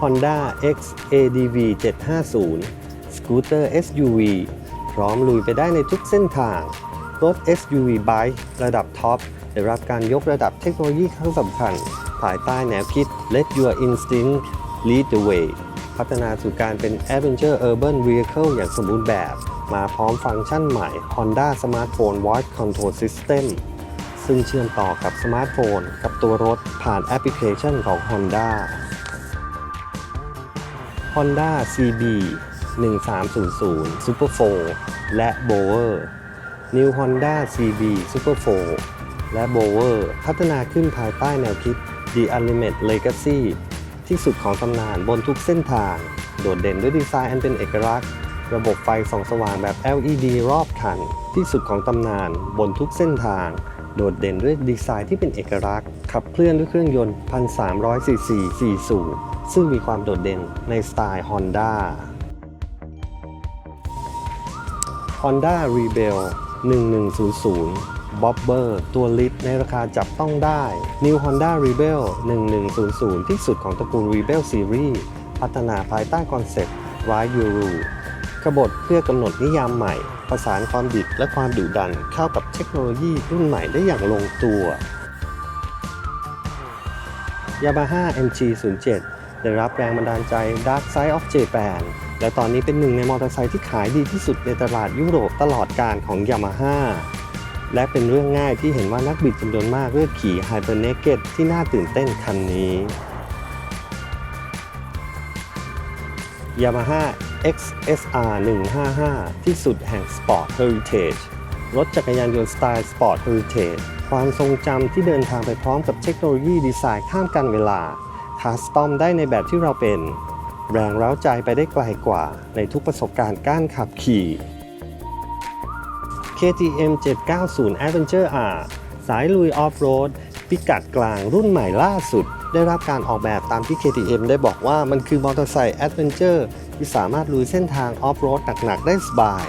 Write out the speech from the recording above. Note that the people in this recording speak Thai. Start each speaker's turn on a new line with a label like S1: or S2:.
S1: Honda X ADV 750 สกูตเตอร์ SUV พร้อมลุยไปได้ในทุกเส้นทาง รถ SUV Bike ระดับท็อปได้รับการยกระดับเทคโนโลยีครั้งสำคัญ ภายใต้แนวคิด Let Your Instinct Lead the Way พัฒนาสู่การเป็น Adventure Urban Vehicle อย่างสมบูรณ์แบบ มาพร้อมฟังก์ชันใหม่ Honda Smartphone Voice Control System ซึ่งเชื่อมต่อกับสมาร์ทโฟน กับตัวรถผ่านแอปพลิเคชันของ Honda Honda CB 1300 Super 4 และ Bower New Honda CB Super 4 และ Bower พัฒนาขึ้นภายใต้แนวคิด The Ultimate Legacy ที่สุดของตำนานบนทุกเส้นทาง โดดเด่นด้วยดีไซน์อันเป็นเอกลักษณ์ ระบบไฟส่องสว่างแบบ LED รอบคัน ที่สุดของตำนานบนทุกเส้นทาง โดดเด่นด้วยดีไซน์ที่เป็นเอกลักษณ์ ขับเคลื่อนด้วยเครื่องยนต์ 1,300ซีซี4สูบ ซึ่งมีความโดดเด่นในสไตล์ Honda Honda Rebel 1100 Bobber ตัวลิฟในราคาจับต้องได้ New Honda Rebel 1100 ที่สุดของตระกูล Rebel Series พัฒนาภายใต้คอนเซ็ปต์ Ride Your Rule ขบฏเพื่อกำหนดนิยามใหม่ ประสานความดิบและความดุดันเข้ากับเทคโนโลยีรุ่นใหม่ได้อย่างลงตัว Yamaha MG07 ได้รับแรงบันดาลใจ Dark Side of Japan และตอนนี้เป็นหนึ่งในมอเตอร์ไซค์ที่ขายดีที่สุดในตลาดยุโรปตลอดการของ Yamaha และเป็นเรื่องง่ายที่เห็นว่านักบิดจำนวนมากเลือกขี่ Hyper Naked ที่น่าตื่นเต้นคันนี้ Yamaha XSR 155 ที่สุดแห่ง Sport Heritage รถจักรยานยนต์สไตล์ Sport Heritage ความทรงจำที่เดินทางไปพร้อมกับเทคโนโลยีดีไซน์ข้ามกันเวลา คัสตอมได้ในแบบที่เราเป็น แรงเร้าใจไปได้ไกลกว่าในทุกประสบการณ์การขับขี่ KTM 790 Adventure R สายลุยออฟโรดพิกัดกลางรุ่นใหม่ล่าสุด ได้รับการออกแบบตามที่ KTM ได้บอกว่ามันคือมอเตอร์ไซค์แอดเวนเจอร์ที่สามารถลุยเส้นทางออฟโรดหนัก ๆ ได้สบาย